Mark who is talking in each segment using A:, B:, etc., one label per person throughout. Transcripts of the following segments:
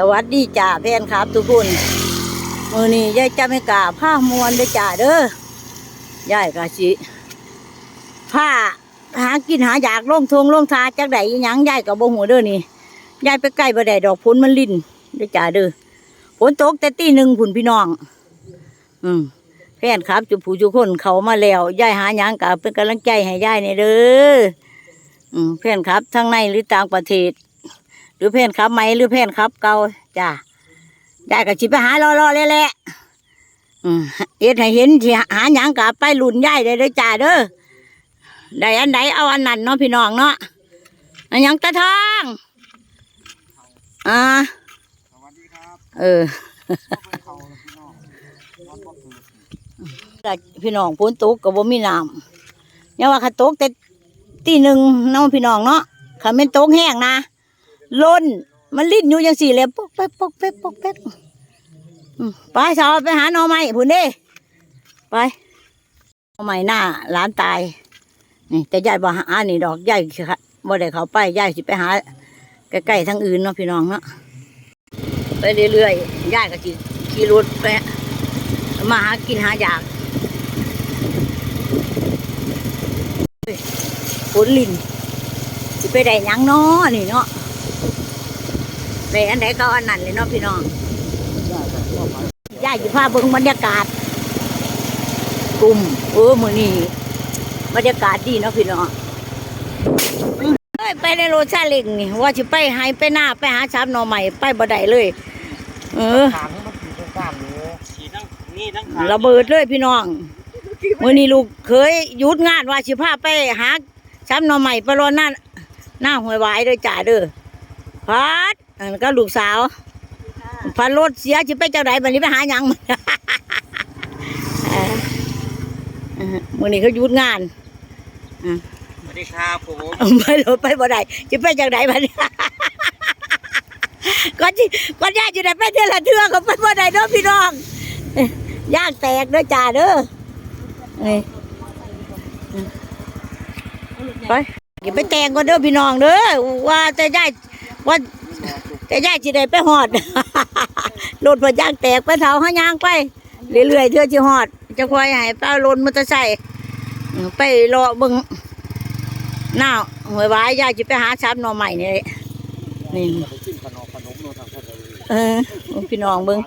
A: สวัสดีจ่าแฟนครับ ทุกคนมือนี้ยายจะไม่กล้าผ้ามวนเด้จ่าเด้อยายกะสิผ้าหากินหาอยากล่งทงล่งทาจักไดยังยายกับบ่หูเด้อนี่ยายไปใกล้บ่ได้ดอกฝนมันลิ่นเด้จ่าเด้อฝนตกแต่ตีหนึ่งผุนพี่น้อง อืมแฟนครับ จุผู้จุคนเขามาแล้วยายหาหยังกับเป็นกำลังใจให้ยายในเด้ออืมแฟนครับทั้งในหรือต่างประเทศ หรือแฟนครับไหมหรือแฟนครับ เก่าจ้ายายก็ชิไปหารอๆเลยแหละเอ็ดให้เห็นสิหาหยังกับไปหลุนยายได้เด้จ้าเด้อได้อันใดเอาอันนั้นเนาะพี่น้องเนาะอันยังตะทองอ่า
B: สวัสดีครับ
A: เออ
B: พี่น้องวันบ่เกิด
A: แต่พี่น้องพ้นตกก็บ่มีน้ำเนี่ยว่าขันตกแต่ตีหนึ่งน้องพี่น้องเนาะขันเป็นตกแห้งนะ ล้น มันลิ้นอยู่จังสี่เลยปกแป๊กปกแป๊กปกแป๊กไปสาวไปหาหน่อไม้พุ่นเด้ไปหน่อไม้หน้าหลานตาย นี่ แต่ยายบ่หานี่ดอกยายสิค่ะบ่ได้เขาไปยายสิไปหาใกล้ๆทางอื่นเนาะพี่น้องเนาะไปเรื่อยๆยายก็สิขี่รถไปมาหากินหาอยากฝนลินสิไปได้ยังเนาะนี่เนาะ ได้อันใดก็อันนั้นเลยเนาะพี่น้องย่าอยู่พาเบิ่งบรรยากาศ กลุ่มเออมือนี้บรรยากาศดีเนาะพี่น้องไปในโรชาเล็งนี่ว่าสิไปให้ไปหน้าไปหาชามหน่อใหม่ไปบ่ได้เลย เออ
B: รงกลางนี่ขี่ทั้งนี่ทั้งขา
A: ระเบิดเลยพี่น้องมื่อนี้ลูกเคยยุดงานว่าสิพาไปหาช้ำหน่อใหม่ไปรนหน้าหน้าหวยหวายเด้อจ่าเด้อพัด อันก็ลูกสาวพันรถเสียสิไปเจ้าใดบัดนี้ไปหาหยังมันเออเออมื่อนี้เขาหยุดงาน
B: สวัสดีครับผม
A: เอาไปรถไปบ่ได้จะไปจากไหนบัดนี้ก่อนที่ก่อนย่าจะได้ไปเทื่อละเทื่อก็ไปบ่ได้เนาะพี่น้องเอ้ยย่างแตกเด้อจ่าเด้อนี่ไปอย่าไปแต่งก่อนเด้อพี่น้องเด้อว่าจะย่ายว่า จะย่าจะได้ไปหอดรถพอย่างแตกไปเถาห้ายางไป เรื่อยๆเทื่อจะหอด จะคอยให้เป้ารถมอเตอร์ไซค์ไปรอบิ่งหน้าหวยไว้ยาจะไปหาชับนอใหม่นี่นี่
B: ไปกินขนมขนมโน่างคนเอ
A: อพี่น้องเบิ้ง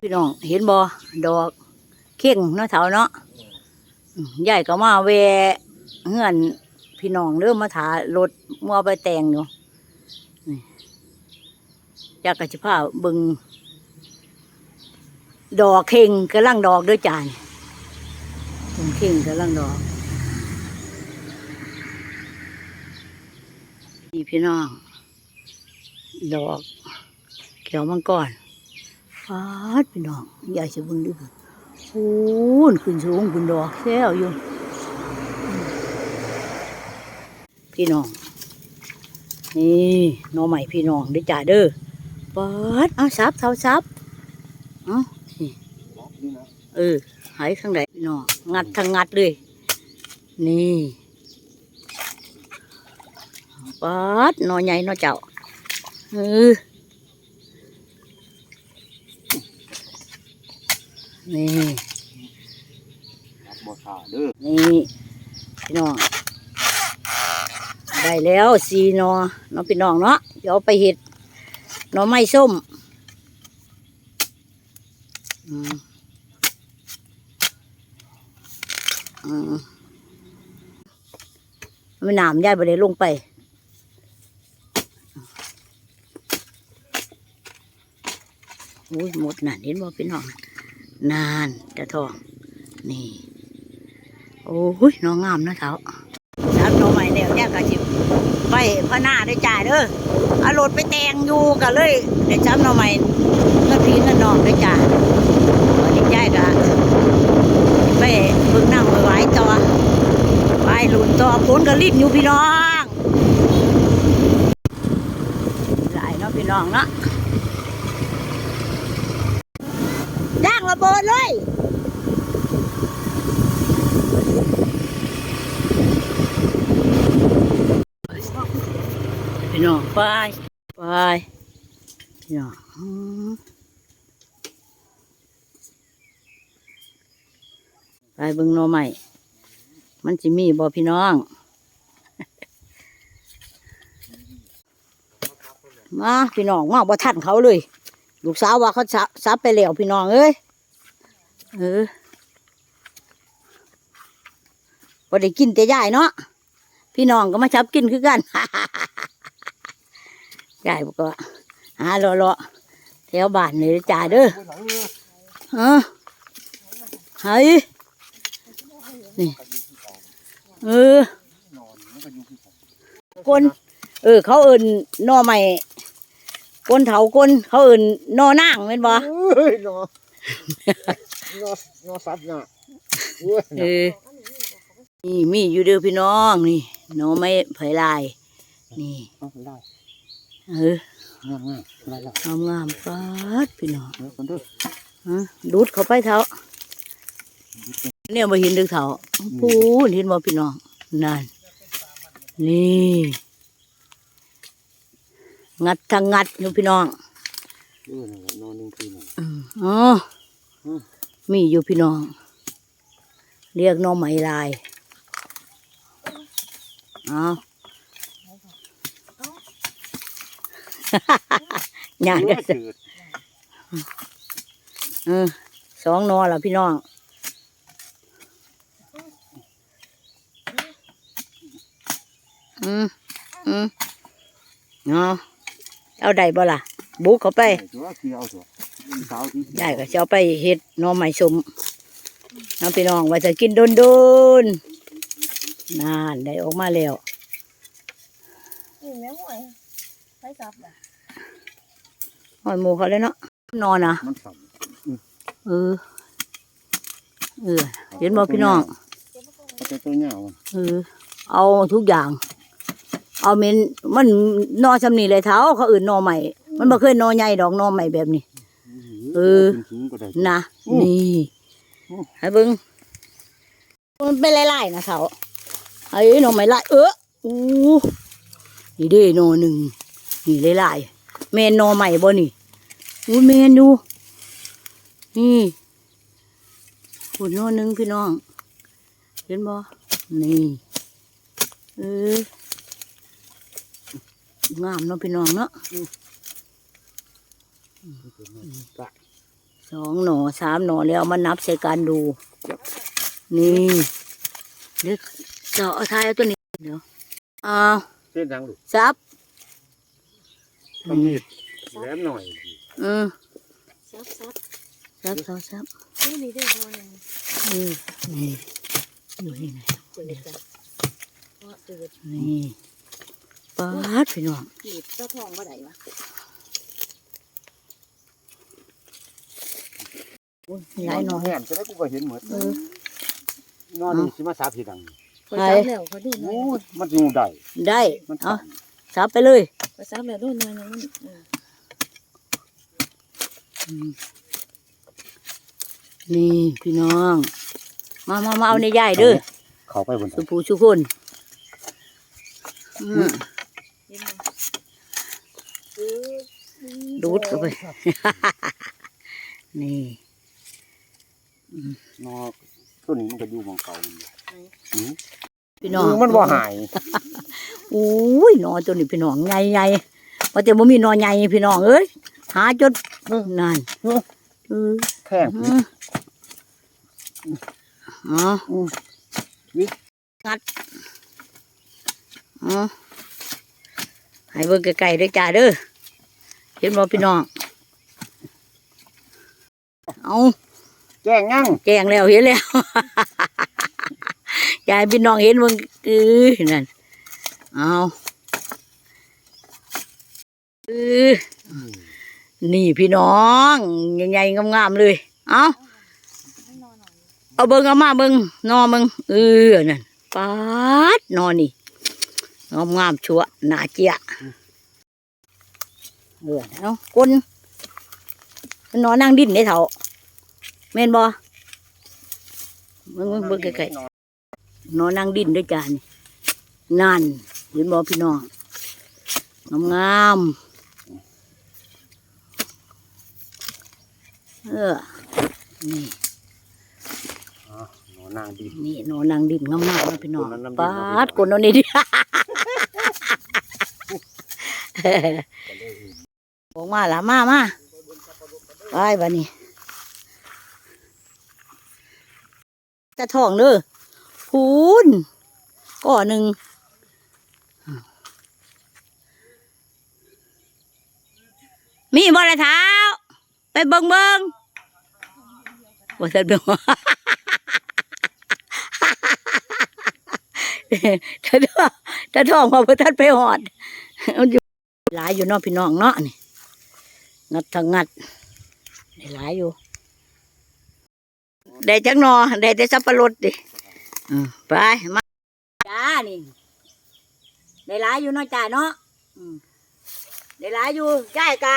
A: พี่น้องเห็นบ่ดอกเข่งเนาะเถาเนาะอืมยายก็มาแวเฮือน พี่น้องเริ่มมาถารถมัวไปแต่งอยู่อยากกระชิพาบิงดอกเข่งกำลังดอกด้วยจานดอกเข่งกำลังดอกนี่พี่น้อง ดอกเขียวมังกรฟาดพี่น้องใหญ่จะบึงดูโอ้นขึ้นสูงขึ้นดอกแซวอยู่อืม พี่น้อง นี่หน้อใหม่พี่น้องได้อจ่าเด้อฟาดเอาซับเท้าซับเอานี่
B: นี่นะ
A: เออ หายข้างใดพี่น้อง งัดทางงัดเลย นี่ปาดหนอใหญ่หนอเจ้าเออนี่
B: บ่ขาเด้อ
A: นี่พี่น้อง ได้แล้วสีนอน้องพี่น้องเนาะเดี๋ยวเอาไปเห็ดหนอไม้ส้มอืมอืมไม่น้ำยายบ่ได้ลงไปอุ้ยหมดน่ะเห็นบ่พี่น้องนานจะทองนี่ โอ้ยน้องงามนะเขาครับน้องใหม่แล้วเนี่ยก็จิบ ไปพระหน้าได้จ่ายเด้อเอารถไปแต่งอยู่กันเลยเดี๋ยวจำน้อใหม่เงินพีเงินนองได้จ่ายวันนี้จ่ายก็ไปเบิ่งนั่งไว้ต่อไปหลุนต่อพ้นก็รีบอยู่พี่น้องหลายเนาะพี่น้องเนาะย่างระเบิดเลย พี่น้องไปไปพี่น้องอืมไปเบิ่งหน่ใหม่ มันจะมีบ่พี่น้อง มาพี่น้องมาบ่ทันเขาเลย ลูกสาวว่าเขาซับไปแล้วพี่น้องเอ้ย เออบ่ได้กินแต่ยายเนาะพี่น้องก็มาชับกินคือกัน ยายบอกว่าหาเลาะๆแถวบ้านนี่จ้าเด้อเออเฮ้ยนี่เออ
B: นอนมันก็อยู่ที่ผม
A: คนเออ เขาเอินหนอใหม่คนเถาคนเขาเอินหนอนางเป็นบ่
B: เฮ้ยนอนนอนนอนซับน่ะเว้ย
A: เออนี่มีอยู่เด้อพี่น้องนี่หนอไม่เผยลายนี่
B: เอาได้
A: เออ
B: ง่ายง่ายได้แล้ว
A: งามงามๆปัดพี่น้อง
B: เดี๋ยวคนเด้อ
A: ฮะดูดเข้าไปเถาเนี่ยมาเห็นเดึกเถาปูนเห็นบ่พี่น้องนั่นนี่งัดทางงัดอยู่พี่น้อง
B: เออนั่นแหละนอนหนึ่งคืนน่ะ
A: อืมอ๋ออ
B: ม
A: มีอยู่พี่น้อง เรียกหน้องไหมลาย เอา งานก็
B: เสือ
A: เออสองหนอละพี่น้องอืมอืมเอาเอาได้บ่ล่ะ บุกเข้าไป
B: ตัวเกี่ยวตัวสาวที่
A: ได้ก็จะเอาไปเฮ็ดหน้อไม้สมน้องพี่น้องไว้จะกินโดนโดนๆนานได้ออกมาแล้ว
C: นี่แม่ห่วย ไปซับอะ
A: หอยหมูเขาเลยเนาะนอนอะ
B: มันสั่น
A: เออเออเห็นบ่พี่น้อง
B: เอาแต่ตัวเหงาอะ
A: เออเอาทุกอย่าง เอาเมนมันนอชำนีเลยเท้าเขาอื่นนอใหม่ มันบ่เคยนอใหญ่ดอกนอใหม่แบบนี้ เออ
B: กินทิ้งก็ได้
A: นะ
B: อืม
A: นี่
B: อืม
A: ให้เบิ้งมันเป็นลายๆนะเขาไอ้หน่อไม้ลายเอออู้นี่เด้หนอหนึ่ง นี่ลายๆแมนหนอใหม่บ่นี่อู้แมนดูนี่ขุดหนอหนึ่งพี่น้องเห็นบ่นี่เอองามเนาะพี่น้องเนาะสองหน่อสามหน่อแล้วมานับใส่การดู นี่เดี๋ยวจะเอาทายเอาตัวนี้เดี๋ยวเอา
B: เส้นดังลูก
A: ซับ
B: ต้องมีดแหลมหน่อย
A: อืม
C: ซับซับ
A: ซับซับซับ
C: นี่นี่ได้พอหนึ่ง
A: เออนี่อยู่นี่นะ
C: เกิดจ้ะเพราะเกิด
A: นี่ปาดพี่น้อง
C: ขีดเจ้าทองบ่ได้วะ
A: อุ้ยหลายหน่อ
B: แหมจะได้กูก็เห็นหมด
A: เออ
B: นอนนี่สิมาสาบทีดัง
C: ไปซับแล้วเขาดูหน่อ
B: โอ้
C: ย
B: ยมันอยู่ได้
A: ได้
B: มัน
A: เอา
B: สั่น
A: ซับไปเลย
C: ไปซับแล้วดูหน่อยนึงมันเออ
A: อืมนี่พี่น้อง มามามาเอาในย่ายเด้อ
B: เขาไปบน
A: สุภูสุคนอืม
C: เห็นไหม
A: ดูดเข้าไป นี่
B: นอกต้นนี้มันก็อยู่หมองเก่าอืม
A: พี่น้อง
B: มันบ่หาย
A: อุ้ยหนอตัวนี้พี่น้องใหญ่ใหญ่พอแต่บ่มีหนอใหญ่พี่น้องเอ้ยหาจนนั่นเออ
B: แท่ง
A: อืมอ๋อ
B: อืม
A: งัดอ๋อให้เบิ่งไกลๆด้วยจ้าเด้อเห็นบ่พี่น้องเอา
B: แจ้งยัง
A: แจ้งแล้วเห็นแล้วยายพี่น้องเห็นมึงเออนั่น เอาเออนี่พี่น้องใหญ่ๆงามๆเลย เอาเอาเบิ้งเอามาเบิ้งนอเบิ้งเออนั่นปาดนอนนี่งามๆชัวหนาเจียเออเอาก้นนอนนั่งดิ้นในเถาแม่นบ่เบิ่งเบิ่งเบิ่งไกลๆนอนนั่งดิ้นด้วยกันนั่น เห็นบอพี่น้องงามงามๆเออ นี่
B: อ๋อหนอนางดิน
A: นี่หนอนางดินงามมากเลยพี่น้อง
B: กลนน้ำดิน
A: ปา
B: มา
A: ด
B: ดิ
A: กลนเอานี่ดิบอกมาละมามาไปบ้านี้จะทองเด้อพูนก่อหนึ่ง มีบ่ละเท้า ไปเบิงเบิงบ่ทันเบิงถ้าทองถ้าทองมาบ่ทันไปหอดอาอยู่หลายอยู่นาะพี่น้องเนาะนี่งัดทางงัดได้หลายอยู่ได้จักหนอได้แต่สับปะรดดิไปมาจ้านี่ได้หลายอยู่เนาะจ้าเนาะได้หลายอยู่ย่ากะ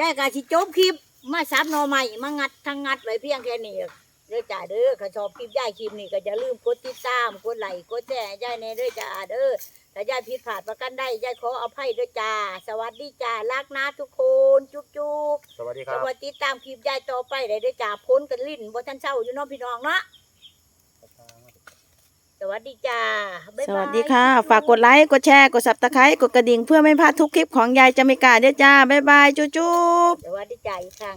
A: ย่ายกะสิจบคลิปมาซับหนอใหม่มางัดทางงัดไว้เพียงแค่นี้เด้อจ้าเด้อข้าชอบคลิปย่ายคลิปนี้ก็อย่าลืมกดติดตามกดไลค์กดแชร์ให้ย่ายในเด้อจ้าเด้อถ้ายายผิดพลาดประกันได้ยายขออภัยด้วยจ้า สวัสดีจ้ารักนะทุกคนจุ๊บจุ๊บ
B: สวัสดีค
A: ส
B: รับ
A: วัสดีตามคลิปยายต่อไปได้ด้วยจ้าพ้นกันลิ้นบ่ทันเช้าอยู่เน้องพี่น้องเนาะส วัสดีจ้าบ๊าย
C: ส
A: บาย
C: วัสดีค่ะ ฝากกดไลค์กดแชร์กดสับตะไคร้กดกระดิ่งเพื่อไม่พลาดทุกคลิปของยายจะไม่กล้าเด้อจ้าบ๊ายบายจุ๊บจุ๊บ
A: สวัสดีจ้าอีกครั้ง